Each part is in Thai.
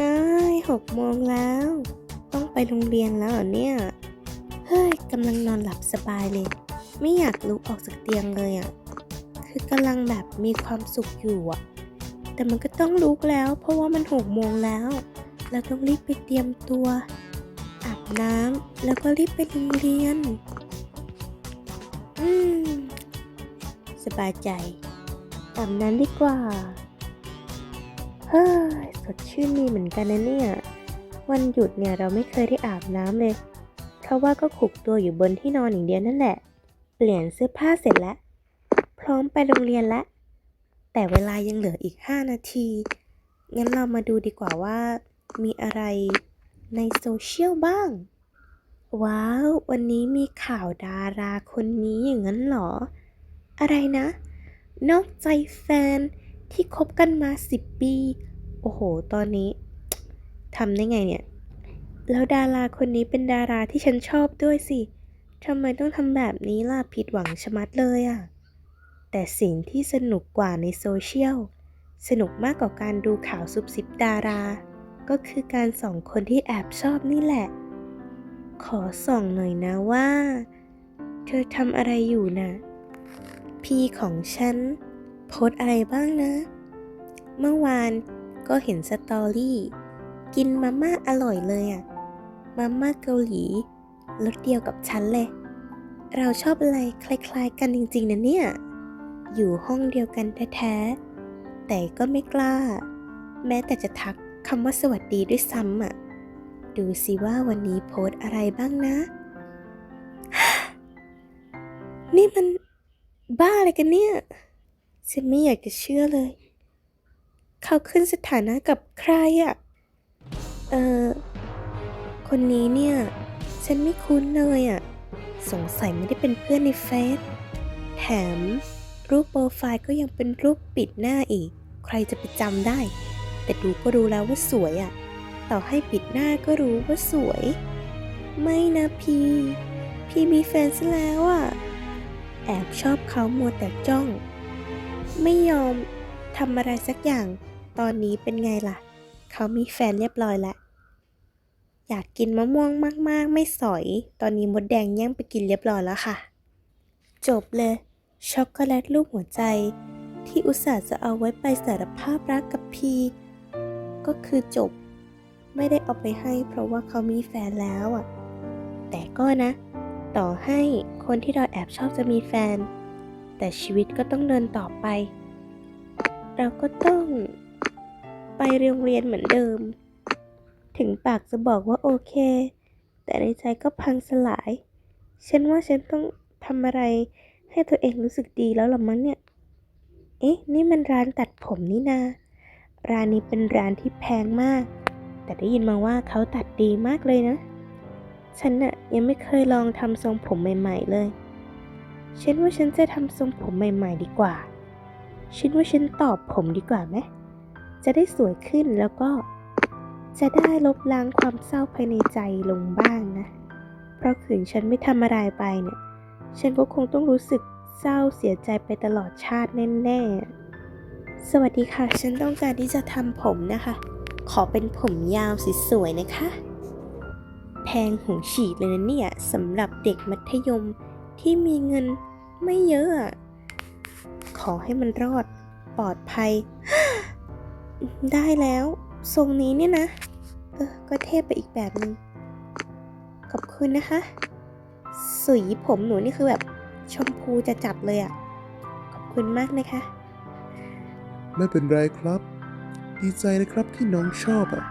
ง่ายหกโมงแล้ว ต้องไปโรงเรียนแล้วเหรอเนี่ย เฮ้ยกำลังนอนหลับสบายเลย ไม่อยากลุกออกจากเตียงเลยอะ่ะ คือกำลังแบบมีความสุขอยู่อะ่ะ แต่มันก็ต้องลุกแล้ว เพราะว่ามันหกโมงแล้ว เราต้องรีบไปเตรียมตัว อาบน้ำแล้วก็รีบไปโรงเรียน อืม สบายใจอาบน้ำดีกว่า เฮ้ยสดชื่นดีเหมือนกันนะเนี่ย วันหยุดเนี่ยเราไม่เคยได้อาบน้ำเลย เพราะว่าก็ขุกตัวอยู่บนที่นอนอย่างเดียวนั่นแหละ เปลี่ยนเสื้อผ้าเสร็จแล้ว พร้อมไปโรงเรียนแล้วแต่เวลายังเหลืออีก 5 นาที งั้นเรามาดูดีกว่าว่า มีอะไรในโซเชียลบ้าง ว้าว วันนี้มีข่าวดาราคนนี้อย่างนั้นเหรอ อะไรนะ นอกใจแฟน ที่คบกันมา 10 ปี โอ้โห ตอนนี้ทำได้ไงเนี่ย แล้วดาราคนนี้เป็นดาราที่ฉันชอบด้วยสิทำไมต้องทำแบบนี้ล่ะผิดหวังชะมัดเลยอะแต่สิ่งที่สนุกกว่าในโซเชียล สนุกมากกว่าการดูข่าวซุบซิบดารา ก็คือการส่องคนที่แอบชอบนี่แหละ ขอส่องหน่อยนะว่า เธอทำอะไรอยู่นะ พี่ของฉัน โพสอะไรบ้างนะ เมื่อวานก็เห็นสตอรี่ กินมาม่าอร่อยเลยอะมาม่าเกาหลีรสเดียวกับฉันเลย เราชอบอะไรคล้ายๆกันจริงๆนะเนี่ย อยู่ห้องเดียวกันแท้ๆ แต่ก็ไม่กล้า แม้แต่จะทักคำว่าสวัสดีด้วยซ้ำอะ ดูสิว่าวันนี้โพสอะไรบ้างนะ นี่มันบ้าอะไรกันเนี่ย ฉันไม่อยากจะเชื่อเลย เขาขึ้นสถานะกับใครอะ่ะ เออคนนี้เนี่ย ฉันไม่คุ้นเลยอะ่ะ สงสัยไม่ได้เป็นเพื่อนในเฟซ แถม รูปโปรไฟล์ก็ยังเป็นรูปปิดหน้าอีก ใครจะไปจำได้ แต่ดูก็รู้แล้วว่าสวยอะ่ะ ต่อให้ปิดหน้าก็รู้ว่าสวย ไม่นะพี่ พี่มีแฟนซะแล้วอะ่ะ แอบชอบเขามัวแต่จ้อง ไม่ยอมทำอะไรสักอย่าง ตอนนี้เป็นไงล่ะ เขามีแฟนเรียบร้อยแล้ว อยากกินมะม่วงมาก ๆ ไม่สอย ตอนนี้มดแดงแย่งไปกินเรียบร้อยแล้วค่ะ จบเลย ช็อกโกแลตรูปหัวใจ ที่อุตส่าห์จะเอาไว้ไปสารภาพรักกับพีก็คือจบ ไม่ได้เอาไปให้เพราะว่าเขามีแฟนแล้วอะ แต่ก็นะ ต่อให้คนที่เราแอบชอบจะมีแฟน แต่ชีวิตก็ต้องเดินต่อไป เราก็ต้องไปโรงเรียนเหมือนเดิม ถึงปากจะบอกว่าโอเค แต่ในใจก็พังสลาย ฉันว่าฉันต้องทำอะไรให้ตัวเองรู้สึกดีแล้วหรอมั้งเนี่ย เอ๊ะ นี่มันร้านตัดผมนี่นา ร้านนี้เป็นร้านที่แพงมาก แต่ได้ยินมาว่าเขาตัดดีมากเลยนะ ฉันน่ะยังไม่เคยลองทำทรงผมใหม่ ๆ เลย ฉันว่าฉันจะทำทรงผมใหม่ ๆ ดีกว่า ฉันว่าฉันตอบผมดีกว่าไหม จะได้สวยขึ้นแล้วก็ จะได้ลบล้างความเศร้าภายในใจลงบ้างนะ เพราะขืนฉันไม่ทำอะไรไปเนี่ย ฉันก็คงต้องรู้สึกเศร้าเสียใจไปตลอดชาติแน่ๆ สวัสดีค่ะ ฉันต้องการที่จะทำผมนะคะ ขอเป็นผมยาวสวยๆนะคะ แพงหูฉีดเลยนะเนี่ยสำหรับเด็กมัธยม ที่มีเงินไม่เยอะ ขอให้มันรอดปลอดภัย ได้แล้ว ทรงนี้เนี่ยนะ เออ ก็เทพไปอีกแบบนึง ขอบคุณนะคะ สีผมหนูนี่คือแบบชมพูจะจับเลยอะ่ะ ขอบคุณมากนะคะ ไม่เป็นไรครับ ดีใจนะครับที่น้องชอบอะ่ะ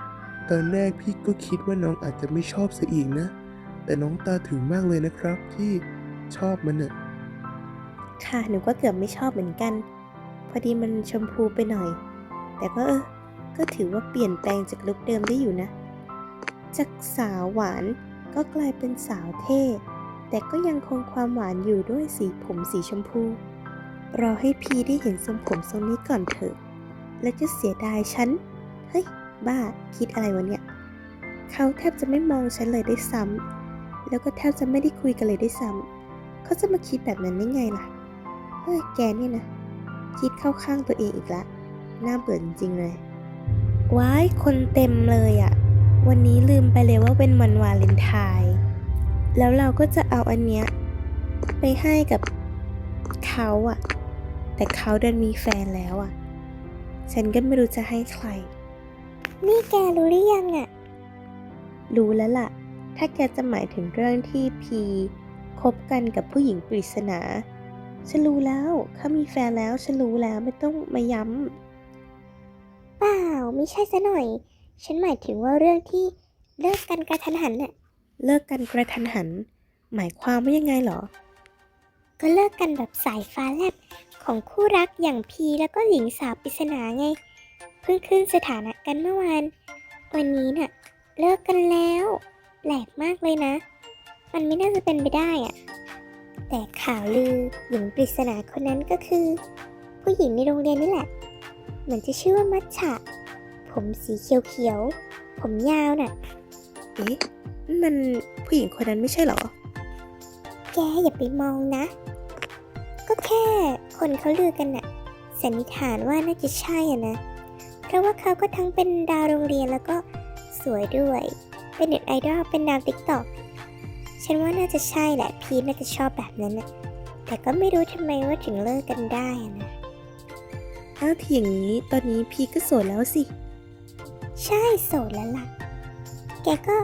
ตอนแรกพี่ก็คิดว่าน้องอาจจะไม่ชอบซะอีกนะ แต่น้องตาถึงมากเลยนะครับที่ ชอบมันน่ะค่ะหนูก็เกือบไม่ชอบเหมือนกัน พอดีมันชมพูไปหน่อย แต่ก็เออก็ถือว่าเปลี่ยนแปลงจากลุคเดิมได้อยู่นะ จากสาวหวานก็กลายเป็นสาวเท่ แต่ก็ยังคงความหวานอยู่ด้วยสีผมสีชมพู รอให้พีได้เห็นทรงผมทรงนี้ก่อนเถอะ แล้วจะเสียดายฉัน เฮ้ย บ้าคิดอะไรวะเนี่ย เขาแทบจะไม่มองฉันเลยได้ซ้ำแล้วก็แทบจะไม่ได้คุยกันเลยได้ซ้ำ เขาจะมาคิดแบบนั้นได้ไงล่ะ เฮ้ย แกเนี่ยนะ คิดเข้าข้างตัวเองอีกละ น่าเบื่อจริงๆเลย ว้าย คนเต็มเลยอะวันนี้ลืมไปเลยว่าเป็นวันวาเลนไทน์ แล้วเราก็จะเอาอันเนี้ยไปให้กับเขาอะแต่เขาดันมีแฟนแล้วอะฉันก็ไม่รู้จะให้ใคร นี่แกรู้หรือยังอะรู้แล้วล่ะ ถ้าแกจะหมายถึงเรื่องที่พี คบกันกับผู้หญิงปริศนาฉันรู้แล้วเขามีแฟนแล้วฉันรู้แล้วไม่ต้องมาย้เปล่าไม่ใช่ซะหน่อย ฉันหมายถึงว่าเรื่องที่เลิกกันกระทันหันน่ะำเลิกกันกระทันหัน หมายความว่ายังไงเหรอ ก็เลิกกันแบบสายฟ้าแลบของคู่รักอย่างพีแล้วก็หญิงสาวปริศนาไง เพิ่งขึ้นสถานะกันเมื่อวาน วันนี้น่ะ เลิกกันแล้วแปลกมากเลยนะ มันไม่น่าจะเป็นไปได้อะแต่ข่าวลือหญิงปริศนาคนนั้นก็คือ ผู้หญิงในโรงเรียนนี่แหละ เหมือนจะชื่อว่ามัชฉะผมสีเขียวๆ ผมยาวน่ะ เอ๊ะนั่นมันผู้หญิงคนนั้นไม่ใช่เหรอ แกอย่าไปมองนะ ก็แค่คนเขาลือกันน่ะ สันนิษฐานว่าน่าจะใช่อะนะ เพราะว่าเขาก็ทั้งเป็นดาวโรงเรียนแล้วก็สวยด้วย เป็นเน็ตไอดอล เป็นดาวติ๊กต็อก ฉันว่าน่าจะใช่แหละ พีทน่าจะชอบแบบนั้นน่ะแต่ก็ไม่รู้ทำไมว่าถึงเลิกกันได้อะนะอ้าวทีอย่างนี้ตอนนี้พีก็โสดแล้วสิ ใช่โสดแล้วล่ะ แกก็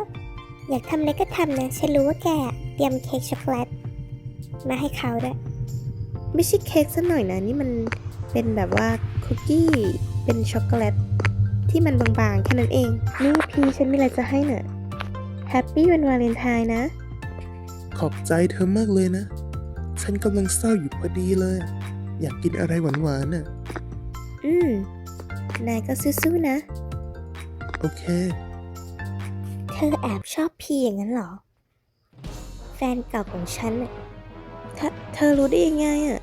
อยากทำอะไรก็ทำนะ ฉันรู้ว่าแกเตรียมเค้กช็อกโกแลตมาให้เขาด้วย ไม่ใช่เค้กซะหน่อยนะ นี่มันเป็นแบบว่าคุกกี้ เป็นช็อกโกแลตที่มันบางๆ แค่นั้นเอง นี่พีฉันมีอะไรจะให้เนอะแฮปปี้วันวาเลนไทน์นะ ขอบใจเธอมากเลยนะ ฉันกำลังเศร้าอยู่พอดีเลย อยากกินอะไรหวานๆน่ะ อืม นายก็สู้ๆนะ โอเค เธอแอบชอบพีอย่างนั้นเหรอ แฟนเก่าของฉันน่ะเธอเธอรู้ได้ยังไงอะ